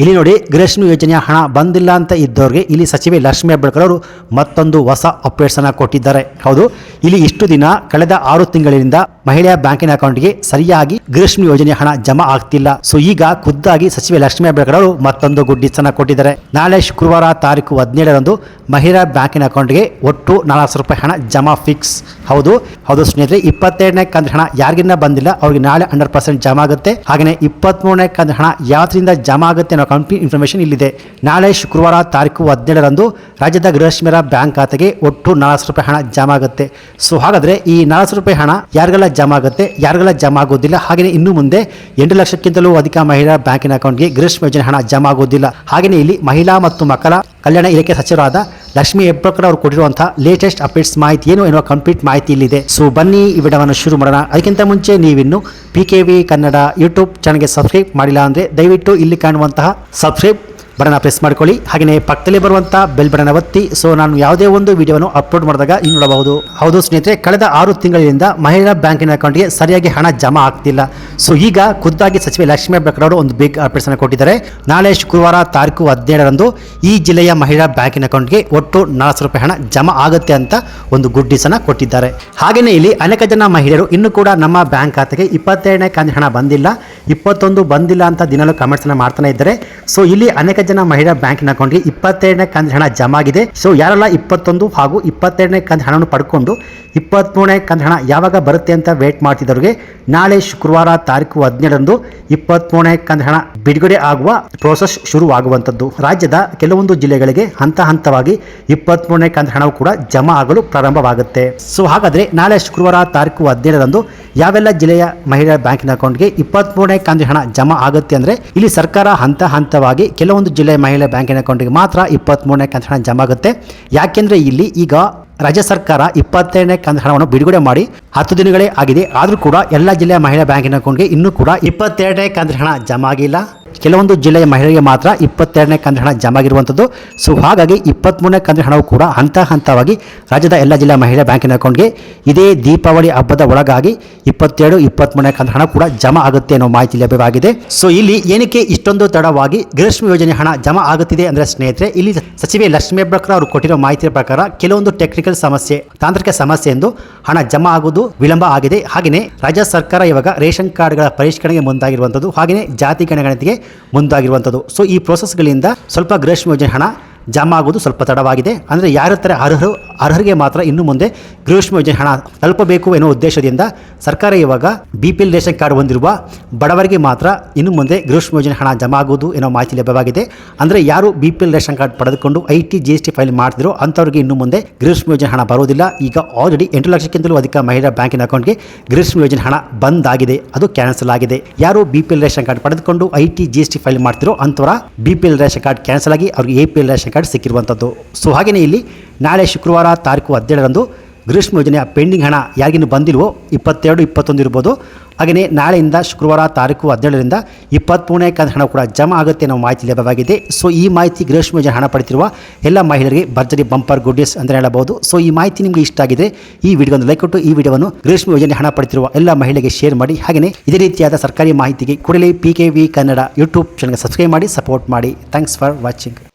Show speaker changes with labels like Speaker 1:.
Speaker 1: ಇಲ್ಲಿ ನೋಡಿ, ಗೃಹಲಕ್ಷ್ಮಿ ಯೋಜನೆಯ ಹಣ ಬಂದಿಲ್ಲ ಅಂತ ಇದ್ದವ್ರಿಗೆ ಇಲ್ಲಿ ಸಚಿವೆ ಲಕ್ಷ್ಮೀ ಹೆಬ್ಬಾಳ್ಕರ್ ಅವರು ಮತ್ತೊಂದು ಹೊಸ ಅಪ್ಡೇಟ್ಸ್ ಅನ್ನ ಕೊಟ್ಟಿದ್ದಾರೆ. ಹೌದು, ಇಲ್ಲಿ ಇಷ್ಟು ದಿನ ಕಳೆದ ಆರು ತಿಂಗಳಿನಿಂದ ಮಹಿಳೆಯ ಬ್ಯಾಂಕಿನ ಅಕೌಂಟ್ಗೆ ಸರಿಯಾಗಿ ಗೃಹಲಕ್ಷ್ಮಿ ಯೋಜನೆ ಹಣ ಜಮಾ ಆಗ್ತಿಲ್ಲ. ಸೊ, ಈಗ ಖುದ್ದಾಗಿ ಸಚಿವೆ ಲಕ್ಷ್ಮೀ ಹೆಬ್ಬಾಳ್ಕರ್ ಅವರು ಮತ್ತೊಂದು ಗುಡ್ ನ್ಯೂಸ್ ಕೊಟ್ಟಿದ್ದಾರೆ. ನಾಳೆ ಶುಕ್ರವಾರ ತಾರೀಕು ಹದಿನೇಳರಂದು ಮಹಿಳಾ ಬ್ಯಾಂಕಿನ ಅಕೌಂಟ್ಗೆ ಒಟ್ಟು ನಾಲ್ಕು ರೂಪಾಯಿ ಹಣ ಜಮಾ ಫಿಕ್ಸ್. ಹೌದು ಹೌದು ಸ್ನೇಹಿತರೆ, ಇಪ್ಪತ್ತೆರಡನೇ ಕಂತು ಹಣ ಯಾರಿಗಿನ್ನ ಬಂದಿಲ್ಲ? ಅವ್ರಿಗೆ ನಾಳೆ ಹಂಡ್ರೆಡ್ ಪರ್ಸೆಂಟ್ ಜಮಾ ಆಗುತ್ತೆ. ಹಾಗೆ ಇಪ್ಪತ್ಮೂರನೇ ಕಂತು ಹಣ ಯಾವ್ದರಿಂದ ಜಮಾ ಆಗುತ್ತೆ ಅನ್ನೋ ಕಂಪ್ಲೀಟ್ ಇನ್ಫಾರ್ಮೇಷನ್ ಇಲ್ಲಿದೆ. ನಾಳೆ ಶುಕ್ರವಾರ ತಾರೀಕು ಹದಿನೇಳರಂದು ರಾಜ್ಯದ ಗೃಹಲಕ್ಷ್ಮಿಯರ ಬ್ಯಾಂಕ್ ಖಾತೆಗೆ ಒಟ್ಟು ನಾಲ್ಕು ರೂಪಾಯಿ ಹಣ ಜಮಾ ಆಗುತ್ತೆ. ಸೊ ಹಾಗಾದರೆ ಈ ನಾಲ್ಕು ರೂಪಾಯಿ ಹಣ ಯಾರಿಗೆಲ್ಲ ಜಮಾ ಆಗುತ್ತೆ, ಯಾರಿಗೆಲ್ಲ ಜಮಾ ಆಗೋದಿಲ್ಲ, ಹಾಗೆಯೇ ಇನ್ನು ಮುಂದೆ ಎಂಟು ಲಕ್ಷಕ್ಕಿಂತಲೂ ಅಧಿಕ ಮಹಿಳಾ ಬ್ಯಾಂಕಿನ ಅಕೌಂಟ್ಗೆ ಗೃಹಲಕ್ಷ್ಮಿ ಯೋಜನೆ ಹಣ ಜಮಾ ಆಗೋದಿಲ್ಲ. ಹಾಗೆಯೇ ಇಲ್ಲಿ ಮಹಿಳಾ ಮತ್ತು ಮಕ್ಕಳ ಕಲ್ಯಾಣ ಇಲಾಖೆ ಸಚಿವರಾದ ಲಕ್ಷ್ಮೀ ಹೆಬ್ಬಕರ್ ಅವರು ಕೊಟ್ಟಿರುವಂತಹ ಲೇಟೆಸ್ಟ್ ಅಪ್ಡೇಟ್ಸ್ ಮಾಹಿತಿ ಏನು ಎನ್ನುವ ಕಂಪ್ಲೀಟ್ ಮಾಹಿತಿ ಇಲ್ಲಿದೆ. ಸೊ ಬನ್ನಿ ಈ ವಿಡಿಯೋವನ್ನು ಶುರು ಮಾಡೋಣ. ಅದಕ್ಕಿಂತ ಮುಂಚೆ ನೀವಿನ್ನು P K V Kannada YouTube ಚಾನಲ್ಗೆ ಸಬ್ಸ್ಕ್ರೈಬ್ ಮಾಡಿಲ್ಲ ಅಂದರೆ ದಯವಿಟ್ಟು ಇಲ್ಲಿ ಕಾಣುವಂತಹ ಸಬ್ಸ್ಕ್ರೈಬ್ ಬಟನ್ ಪ್ರೆಸ್ ಮಾಡ್ಕೊಳ್ಳಿ. ಹಾಗೆಯೇ ಪಕ್ಕದಲ್ಲಿ ಬರುವಂಥ ಬೆಲ್ ಬಟನ್ ಒತ್ತಿ. ಸೊ ನಾನು ಯಾವುದೇ ಒಂದು ವಿಡಿಯೋವನ್ನು ಅಪ್ಲೋಡ್ ಮಾಡಿದಾಗ ಇಲ್ಲಿ ನೋಡಬಹುದು. ಹೌದು ಸ್ನೇಹಿತರೆ, ಕಳೆದ ಆರು ತಿಂಗಳಿಂದ ಮಹಿಳಾ ಬ್ಯಾಂಕಿನ ಅಕೌಂಟ್ಗೆ ಸರಿಯಾಗಿ ಹಣ ಜಮಾ ಆಗ್ತಿಲ್ಲ. ಸೊ ಈಗ ಖುದ್ದಾಗಿ ಸಚಿವೆ ಲಕ್ಷ್ಮೀ ಅವರು ಒಂದು ಬಿಗ್ ಅಪ್ಡೇಟ್ಸ್ ಕೊಟ್ಟಿದ್ದಾರೆ. ನಾಳೆ ಶುಕ್ರವಾರ ತಾರೀಕು ಹದಿನೇಳರಂದು ಈ ಜಿಲ್ಲೆಯ ಮಹಿಳಾ ಬ್ಯಾಂಕಿನ ಅಕೌಂಟ್ಗೆ ಒಟ್ಟು ನಾಲ್ಕು ರೂಪಾಯಿ ಹಣ ಜಮಾ ಆಗುತ್ತೆ ಅಂತ ಒಂದು ಗುಡ್ ಕೊಟ್ಟಿದ್ದಾರೆ. ಹಾಗೆಯೇ ಇಲ್ಲಿ ಅನೇಕ ಜನ ಮಹಿಳೆಯರು, ಇನ್ನೂ ಕೂಡ ನಮ್ಮ ಬ್ಯಾಂಕ್ ಖಾತೆಗೆ ಇಪ್ಪತ್ತೆರಡನೇ ಕಂತು ಹಣ ಬಂದಿಲ್ಲ. ಇಪ್ಪತ್ತೊಂದು ಬಂದಿಲ್ಲ ಅಂತ ದಿನಲೂ ಕಮೆಂಟ್ಸ್ ಅನ್ನ ಮಾಡ್ತಾನೆ ಇದ್ದಾರೆ. ಸೊ ಇಲ್ಲಿ ಅನೇಕ ಜನ ಮಹಿಳಾ ಬ್ಯಾಂಕಿನ ಅಕೌಂಟ್ಗೆ ಇಪ್ಪತ್ತೆರಡನೇ ಕಂತು ಹಣ ಜಮಾ ಆಗಿದೆ ಸೊ ಯಾರೆಲ್ಲ ಇಪ್ಪತ್ತೊಂದು ಹಾಗೂ ಇಪ್ಪತ್ತೆರಡನೇ ಕಂತು ಹಣವನ್ನು ಪಡ್ಕೊಂಡು ಇಪ್ಪತ್ತ್ಮೂರನೇ ಕಂತು ಹಣ ಯಾವಾಗ ಬರುತ್ತೆ ಅಂತ ವೇಟ್ ಮಾಡ್ತಿದ್ದವ್ರಿಗೆ ನಾಳೆ ಶುಕ್ರವಾರ ತಾರೀಕು ಹದಿನೇಳರಂದು ಇಪ್ಪತ್ತ್ಮೂರನೇ ಕಂತು ಹಣ ಬಿಡುಗಡೆ ಆಗುವ ಪ್ರೋಸೆಸ್ ಶುರುವಾಗುವಂಥದ್ದು. ರಾಜ್ಯದ ಕೆಲವೊಂದು ಜಿಲ್ಲೆಗಳಿಗೆ ಹಂತ ಹಂತವಾಗಿ ಇಪ್ಪತ್ತ್ಮೂರನೇ ಕಂತು ಹಣವು ಕೂಡ ಜಮಾ ಆಗಲು ಪ್ರಾರಂಭವಾಗುತ್ತೆ. ಸೊ ಹಾಗಾದ್ರೆ ನಾಳೆ ಶುಕ್ರವಾರ ತಾರೀಕು ಹದಿನೇಳರಂದು ಯಾವೆಲ್ಲ ಜಿಲ್ಲೆಯ ಮಹಿಳಾ ಬ್ಯಾಂಕಿನ ಅಕೌಂಟ್ಗೆ ಇಪ್ಪತ್ತ್ಮೂರನೇ ಕಂತು ಹಣ ಜಮಾ ಆಗುತ್ತೆ ಅಂದರೆ ಇಲ್ಲಿ ಸರ್ಕಾರ ಹಂತ ಹಂತವಾಗಿ ಕೆಲವೊಂದು ಜಿಲ್ಲೆಯ ಮಹಿಳಾ ಬ್ಯಾಂಕಿನ ಅಕೌಂಟ್ಗೆ ಮಾತ್ರ ಇಪ್ಪತ್ತ್ಮೂರನೇ ಕಂತು ಹಣ ಜಮಾ ಆಗುತ್ತೆ. ಯಾಕೆಂದರೆ ಇಲ್ಲಿ ಈಗ ರಾಜ್ಯ ಸರ್ಕಾರ ಇಪ್ಪತ್ತೆರಡನೇ ಕಂತು ಹಣವನ್ನು ಬಿಡುಗಡೆ ಮಾಡಿ ಹತ್ತು ದಿನಗಳೇ ಆಗಿದೆ. ಆದರೂ ಕೂಡ ಎಲ್ಲ ಜಿಲ್ಲೆಯ ಮಹಿಳಾ ಬ್ಯಾಂಕಿನ ಅಕೌಂಟ್ಗೆ ಇನ್ನೂ ಕೂಡ ಇಪ್ಪತ್ತೆರಡನೇ ಕಂತು ಹಣ ಜಮಾ ಆಗಿಲ್ಲ. ಕೆಲವೊಂದು ಜಿಲ್ಲೆಯ ಮಹಿಳೆಗೆ ಮಾತ್ರ ಇಪ್ಪತ್ತೆರಡನೇ ಕಂತು ಹಣ ಜಮಾಗಿರುವಂಥದ್ದು. ಸೊ ಹಾಗಾಗಿ ಇಪ್ಪತ್ತ್ಮೂರನೇ ಕಂತು ಹಣವು ಕೂಡ ಹಂತ ಹಂತವಾಗಿ ರಾಜ್ಯದ ಎಲ್ಲ ಜಿಲ್ಲಾ ಮಹಿಳಾ ಬ್ಯಾಂಕಿನ ಅಕೌಂಟ್ಗೆ ಇದೇ ದೀಪಾವಳಿ ಹಬ್ಬದ ಒಳಗಾಗಿ ಇಪ್ಪತ್ತೆರಡು ಇಪ್ಪತ್ತ್ಮೂರನೇ ಕಂತು ಹಣ ಕೂಡ ಜಮಾ ಆಗುತ್ತೆ ಅನ್ನೋ ಮಾಹಿತಿ ಲಭ್ಯವಾಗಿದೆ. ಸೊ ಇಲ್ಲಿ ಏನಕ್ಕೆ ಇಷ್ಟೊಂದು ತಡವಾಗಿ ಗೃಹಲಕ್ಷ್ಮಿ ಯೋಜನೆ ಹಣ ಜಮಾ ಆಗುತ್ತಿದೆ ಅಂದರೆ ಸ್ನೇಹಿತರೆ, ಇಲ್ಲಿ ಸಚಿವೆ ಲಕ್ಷ್ಮೀ ಹೆಬ್ಬಾಳ್ಕರ್ ಅವರು ಕೊಟ್ಟಿರೋ ಮಾಹಿತಿಯ ಪ್ರಕಾರ ಕೆಲವೊಂದು ಟೆಕ್ನಿಕಲ್ ಸಮಸ್ಯೆ, ತಾಂತ್ರಿಕ ಸಮಸ್ಯೆ ಎಂದು ಹಣ ಜಮಾ ಆಗುವುದು ವಿಳಂಬ ಆಗಿದೆ. ಹಾಗೆಯೇ ರಾಜ್ಯ ಸರ್ಕಾರ ಇವಾಗ ರೇಷನ್ ಕಾರ್ಡ್ಗಳ ಪರಿಷ್ಕರಣೆಗೆ ಮುಂದಾಗಿರುವಂಥದ್ದು. ಹಾಗೆಯೇ ಜಾತಿ ಗಣಗಣತಿಗೆ ಮುಂದಾಗಿರುವಂಥದ್ದು. ಸೊ ಈ ಪ್ರೋಸೆಸ್ಗಳಿಂದ ಸ್ವಲ್ಪ ಗೃಹಲಕ್ಷ್ಮಿ ಯೋಜನೆ ಹಣ ಜಮಾ ಆಗೋದು ಸ್ವಲ್ಪ ತಡವಾಗಿದೆ. ಅಂದರೆ ಯಾರ ಹತ್ರ ಅರ್ಹರು ಅರ್ಹರಿಗೆ ಮಾತ್ರ ಇನ್ನು ಮುಂದೆ ಗೃಹಲಕ್ಷ್ಮಿ ಯೋಜನೆ ಹಣ ತಲುಪಬೇಕು ಎನ್ನುವ ಉದ್ದೇಶದಿಂದ ಸರ್ಕಾರ ಇವಾಗ B P L ration card ಹೊಂದಿರುವ ಬಡವರಿಗೆ ಮಾತ್ರ ಇನ್ನು ಮುಂದೆ ಗೃಹಲಕ್ಷ್ಮಿ ಯೋಜನೆ ಹಣ ಜಮಾ ಆಗುವುದು ಎನ್ನುವ ಮಾಹಿತಿ ಲಭ್ಯವಾಗಿದೆ. ಅಂದರೆ ಯಾರು B P L ration card ಪಡೆದುಕೊಂಡು I T G S T file ಮಾಡ್ತಿರೋ ಅಂಥವ್ರಿಗೆ ಇನ್ನು ಮುಂದೆ ಗೃಹಲಕ್ಷ್ಮಿ ಯೋಜನೆ ಹಣ ಬರೋದಿಲ್ಲ ಈಗ ಆಲ್ರೆಡಿ ಎಂಟು ಲಕ್ಷಕ್ಕಿಂತಲೂ ಅಧಿಕ ಮಹಿಳಾ ಬ್ಯಾಂಕಿನ ಅಕೌಂಟ್ಗೆ ಗೃಹಲಕ್ಷ್ಮಿ ಯೋಜನೆ ಹಣ ಬಂದ್ ಆಗಿದೆ ಅದು ಕ್ಯಾನ್ಸಲ್ ಆಗಿದೆ. ಯಾರು B P L ration card ಪಡೆದುಕೊಂಡು I T G S T file ಮಾಡ್ತಿರೋ ಅಂಥವರ B P L ration card cancel ಆಗಿ ಅವ್ರಿಗೆ A P L ration card ಸಿಕ್ಕಿರುವಂಥದ್ದು. So ಹಾಗೆಯೇ ಇಲ್ಲಿ ನಾಳೆ ಶುಕ್ರವಾರ ತಾರೀಕು ಹದಿನೇಳರಂದು ಗ್ರೀಷ್ಮ ಯೋಜನೆಯ ಪೆಂಡಿಂಗ್ ಹಣ ಯಾರಿಗಿನ್ನು ಬಂದಿಲ್ವೋ ಇಪ್ಪತ್ತೆರಡು, ಇಪ್ಪತ್ತೊಂದು ಇರ್ಬೋದು. ಹಾಗೆಯೇ ನಾಳೆಯಿಂದ ಶುಕ್ರವಾರ ತಾರೀಕು ಹದಿನೇಳರಿಂದ ಇಪ್ಪತ್ತ್ಮೂರನೇ ಕಂತು ಹಣ ಕೂಡ ಜಮಾ ಆಗುತ್ತೆ ಅನ್ನೋ ಮಾಹಿತಿ ಲಭ್ಯವಾಗಿದೆ. ಸೊ ಈ ಮಾಹಿತಿ ಗ್ರೀಷ್ಮ ಯೋಜನೆ ಹಣ ಪಡೆದಿರುವ ಎಲ್ಲ ಮಹಿಳೆಯರಿಗೆ ಭರ್ಜರಿ ಬಂಪರ್ ಗುಡ್ ನ್ಯೂಸ್ ಅಂತ ಹೇಳಬಹುದು. ಸೊ ಈ ಮಾಹಿತಿ ನಿಮಗೆ ಇಷ್ಟ ಆಗಿದೆ, ಈ ವಿಡಿಯೋವನ್ನು ಲೈಕ್ ಕೊಟ್ಟು, ಈ ವಿಡಿಯೋವನ್ನು ಗ್ರೀಷ್ಮ ಯೋಜನೆ ಹಣ ಪಡೆದಿರುವ ಎಲ್ಲ ಮಹಿಳೆಗೆ ಶೇರ್ ಮಾಡಿ. ಹಾಗೆಯೇ ಇದೇ ರೀತಿಯಾದ ಸರ್ಕಾರಿ ಮಾಹಿತಿಗೆ ಕೂಡಲೇ P K V Kannada YouTube ಚಾನಲ್ಗೆ ಸಬ್ಸ್ಕ್ರೈಬ್ ಮಾಡಿ ಸಪೋರ್ಟ್ ಮಾಡಿ. Thanks for watching